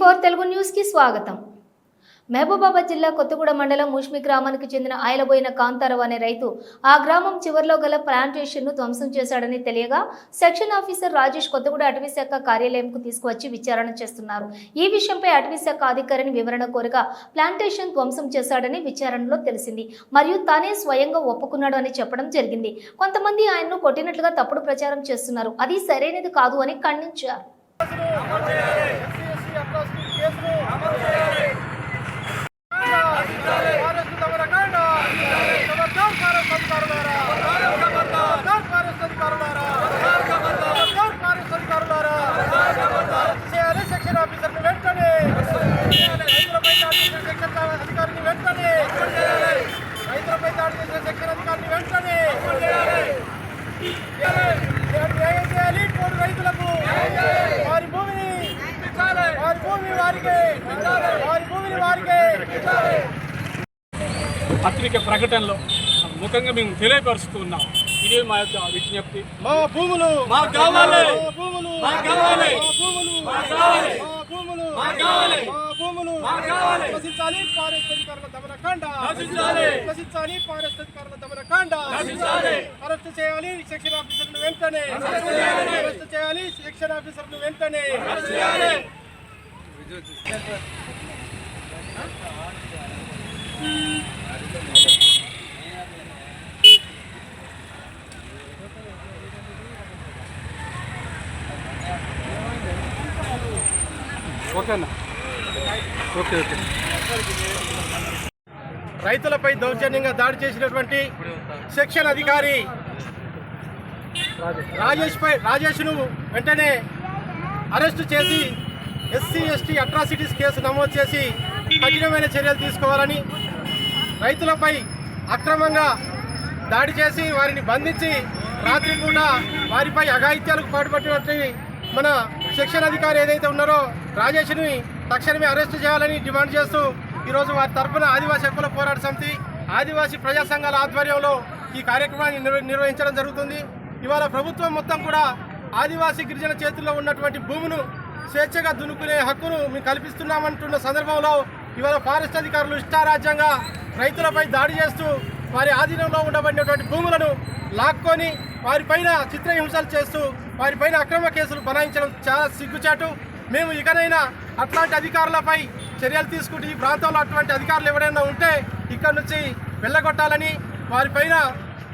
Four Telugu న్యూస్కి స్వాగతం. మహబూబాబాద్ జిల్లా కొత్తగూడ మండలం ముష్మి గ్రామానికి చెందిన ఆయలబోయిన కాంతారావు అనే రైతు ఆ గ్రామం చివరిలో గల ప్లాంటేషన్ను ధ్వంసం చేశాడని తెలియగా సెక్షన్ ఆఫీసర్ రాజేష్ కొత్తగూడ అటవీ శాఖ కార్యాలయంకు తీసుకువచ్చి విచారణ చేస్తున్నారు. ఈ విషయంపై అటవీ శాఖ అధికారిని వివరణ కోరగా ప్లాంటేషన్ ధ్వంసం చేశాడని విచారణలో తెలిసింది. మరియు తానే స్వయంగా ఒప్పుకున్నాడు అని చెప్పడం జరిగింది. కొంతమంది ఆయన్ను కొట్టినట్లుగా తప్పుడు ప్రచారం చేస్తున్నారు. అది సరైనది కాదు అని ఖండించారు. ఎస్సీ అట్రాసిటీ కేసులు ఫారెస్ట్ దమనకాండ ఖబర్దార్ ఫారెస్ట్ అధికారులారా ఖబర్దార్ ఫారెస్ట్ అధికారులారా ఖబర్దార్ ఫారెస్ట్ అధికారులారా అరెస్ట్ చేయాలి సెక్షన్ ఆఫీసర్ని వెంటనే రైతులపై దాడి చేసిన సెక్షన్ అధికారిని వెంటనే రైతులపై దాడి చేసిన సెక్షన్ అధికారిని వెంటనే న్యాయం చేయాలి కోడి రైతులకు వారి భూమిని వారి భూమి వారికి వారి భూమిని వారికి పత్రిక ప్రకటనలో ముఖంగా మేము తెలియపరుస్తూ ఉన్నాం ఇదే మా యొక్క విజ్ఞప్తి మా భూములు మాకు కావాలి. మా భూములు మాకు కావాలి. మా భూములు మాకు కావాలి. మా భూములు మాకు కావాలి. మా భూములు మాకు కావాలి. నశించాలి ఫారెస్ట్ అధికారుల దమనకాండ నశించాలి. నశించాలి ఫారెస్ట్ అధికారుల దమనకాండ నశించాలి. అరెస్ట్ చేయాలి సెక్షన్ ఆఫీసర్ను వెంటనే అరెస్ట్ చేయాలి సెక్షన్ ఆఫీసర్ను వెంటనే ఓకేనా? Okay okay. రైతులపై దౌర్జన్యంగా దాడి చేసినటువంటి సెక్షన్ అధికారి రాజేష్. పై రాజేష్ను వెంటనే అరెస్టు చేసి ఎస్సీ ఎస్టీ అట్రాసిటీస్ కేసు నమోదు చేసి కఠినమైన చర్యలు తీసుకోవాలని రైతులపై అక్రమంగా దాడి చేసి వారిని బంధించి రాత్రిపూట వారిపై అఘాయిత్యాలకు పాటుపడినట్టు మన శిక్షణ అధికారి ఏదైతే ఉన్నారో రాజేష్ని తక్షణమే అరెస్టు చేయాలని డిమాండ్ చేస్తూ ఈరోజు వారి తరఫున ఆదివాసీ హక్కుల పోరాట సమితి ఆదివాసీ ప్రజా సంఘాల ఆధ్వర్యంలో ఈ కార్యక్రమాన్ని నిర్వ- నిర్వహించడం జరుగుతుంది. ఇవాళ ప్రభుత్వం మొత్తం కూడా ఆదివాసీ గిరిజన చేతుల్లో ఉన్నటువంటి భూమును స్వేచ్ఛగా దున్నుకునే హక్కును మేము కల్పిస్తున్నామంటున్న సందర్భంలో ఇవాళ ఫారెస్ట్ అధికారులు ఇష్టారాజ్యంగా రైతులపై దాడి చేస్తూ వారి ఆధీనంలో ఉండబడినటువంటి భూములను లాక్కొని వారిపైన చిత్రహింసలు చేస్తూ వారిపైన అక్రమ కేసులు బనాయించడం చాలా సిగ్గుచాటు. మేము ఇకనైనా అట్లాంటి అధికారులపై చర్యలు తీసుకుంటూ ఈ ప్రాంతంలో అటువంటి అధికారులు ఎవరైనా ఉంటే ఇక్కడ నుంచి వెళ్ళగొట్టాలని వారిపైన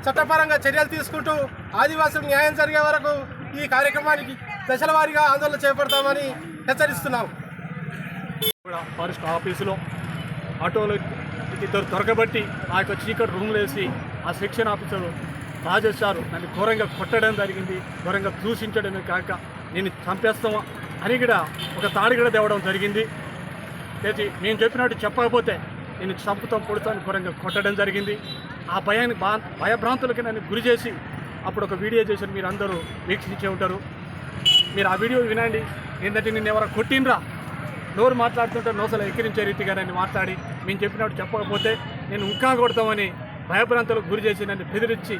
చట్టపరంగా చర్యలు తీసుకుంటూ ఆదివాసులకు న్యాయం జరిగే వరకు ఈ కార్యక్రమానికి దశల వారీగా ఆందోళన చేపడతామని హెచ్చరిస్తున్నాం. ఇక్కడ ఫారెస్ట్ ఆఫీసులో. ఆటోలో ఇద్దరు దొరకబట్టి ఆ యొక్క చీకటి రూమ్లో వేసి ఆ సెక్షన్ ఆఫీసర్ రాజేష్ నన్ను ఘోరంగా కొట్టడం జరిగింది ఘోరంగా దూషించడమే కాక నేను చంపేస్తామా అని కూడా ఒక తాడి కూడా తేవడం జరిగింది. చేసి నేను చెప్పినట్టు చెప్పకపోతే నేను చంపుతాం పొడుతాను ఘోరంగా కొట్టడం జరిగింది. ఆ భయాన్ని బా భయభ్రాంతులకి నన్ను గురి చేసి అప్పుడు ఒక వీడియో చేసి మీరు అందరూ వీక్షించే ఉంటారు. మీరు ఆ వీడియో వినండి. ఏంటంటే నిన్న ఎవరో కొట్టినరా నోరు మాట్లాడుతుంటే నోసలు ఎక్కిరించే రీతిగా నన్ను మాట్లాడి మేము చెప్పినట్టు చెప్పకపోతే నేను ఇంకా కొడతామని భయభ్రాంతులకు గురి చేసి నన్ను బెదిరించి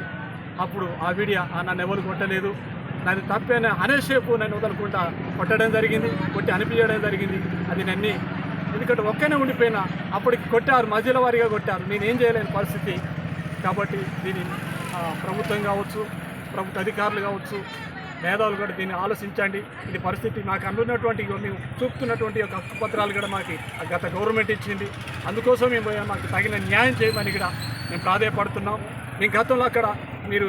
అప్పుడు ఆ వీడియో నన్ను ఎవరు కొట్టలేదు. నన్ను తప్పేన అనేసేపు నన్ను వదలకుండా కొట్టడం జరిగింది కొట్టి అనిపించడం జరిగింది. అది నన్ను. ఎందుకంటే ఒక్కనే ఉండిపోయినా అప్పటికి కొట్టారు మధ్యలో వారిగా కొట్టారు. నేనేం చేయలేని పరిస్థితి. కాబట్టి దీన్ని ప్రభుత్వం కావచ్చు ప్రభుత్వ అధికారులు కావచ్చు మేధావులు కూడా దీన్ని ఆలోచించండి. ఇది పరిస్థితి మాకు అందున్నటువంటి మేము చూపుతున్నటువంటి ఒక హక్కు పత్రాలు కూడా మాకు ఆ గత గవర్నమెంట్ ఇచ్చింది. అందుకోసం మేము మాకు తగిన న్యాయం చేయమని కూడా మేము ప్రాధాయపడుతున్నాం. మేము గతంలో అక్కడ మీరు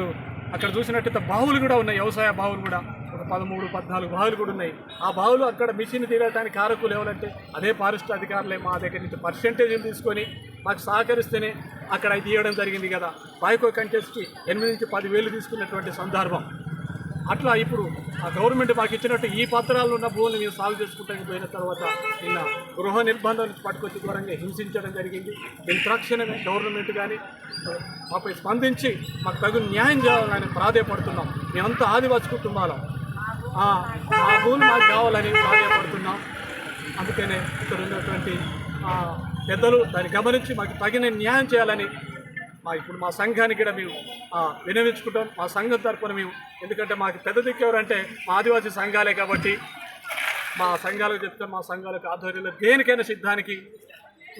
అక్కడ చూసినట్టయితే బావులు కూడా ఉన్నాయి. వ్యవసాయ బావులు కూడా ఒక పదమూడు పద్నాలుగు బావులు కూడా ఉన్నాయి. ఆ బావులు అక్కడ మిషన్ తీయడానికి కారకులు ఎవరంటే అదే ఫారెస్ట్ అధికారులే. మా దగ్గర నుంచి పర్సెంటేజీలు తీసుకొని మాకు సహకరిస్తేనే అక్కడ తీయడం జరిగింది కదా. బాయ్కో కంటెస్ట్కి ఎనిమిది నుంచి పదివేలు తీసుకున్నటువంటి సందర్భం. అట్లా ఇప్పుడు ఆ గవర్నమెంట్ మాకు ఇచ్చినట్టు ఈ పత్రాలు ఉన్న భూములు మేము సాగు చేసుకుంటానికి పోయిన తర్వాత నిన్న గృహ నిర్బంధాలు పట్టుకొచ్చి దూరంగా హింసించడం జరిగింది. దీని తక్షణమే గవర్నమెంట్ కానీ మాపై స్పందించి మాకు తగు న్యాయం చేయాలని ప్రాధాయపడుతున్నాం. మేమంతా ఆదివాసి కుటుంబాలం. ఆ భూమి మాకు కావాలని ప్రాధాయపడుతున్నాం. అందుకనే ఇక్కడ ఉన్నటువంటి పెద్దలు దాన్ని గమనించి మాకు తగిన న్యాయం చేయాలని మా ఇప్పుడు మా సంఘానికి కూడా మేము వినవించుకుంటాం. మా సంఘం తరఫున మేము ఎందుకంటే మాకు పెద్ద దిక్కు ఎవరంటే మా ఆదివాసీ సంఘాలే కాబట్టి మా సంఘాలకు చెప్తే. మా సంఘాలకు ఆధ్వర్యంలో దేనికైనా సిద్ధానికి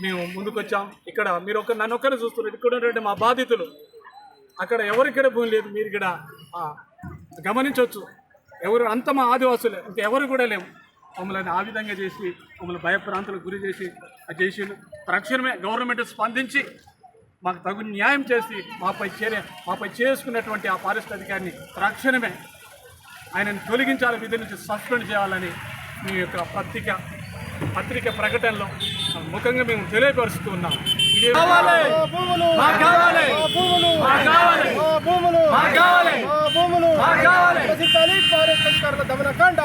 మేము ముందుకొచ్చాం. ఇక్కడ మీరు ఒక నన్ను ఒక్కరే చూస్తున్నారు. ఇక్కడ ఉన్నటువంటి మా బాధితులు అక్కడ ఎవరిక్కడ భూమి లేదు. మీరు ఇక్కడ గమనించవచ్చు. ఎవరు అంత మా ఆదివాసులే ఇంకా ఎవరు కూడా లేవు. మమ్మల్ని ఆ విధంగా చేసి మమ్మల్ని భయప్రాంతాలకు గురి చేసి చేసి తక్షణమే గవర్నమెంట్ స్పందించి మాకు తగు న్యాయం చేసి మాపై చర్య మాపై చేసుకున్నటువంటి ఆ ఫారెస్ట్ అధికారిని తక్షణమే ఆయనను తొలగించాలి విధి నుంచి సస్పెండ్ చేయాలని మీ యొక్క పత్రిక పత్రిక ప్రకటనలో ముఖంగా మేము తెలియపరుస్తూ ఉన్నాం. దమనకాండ.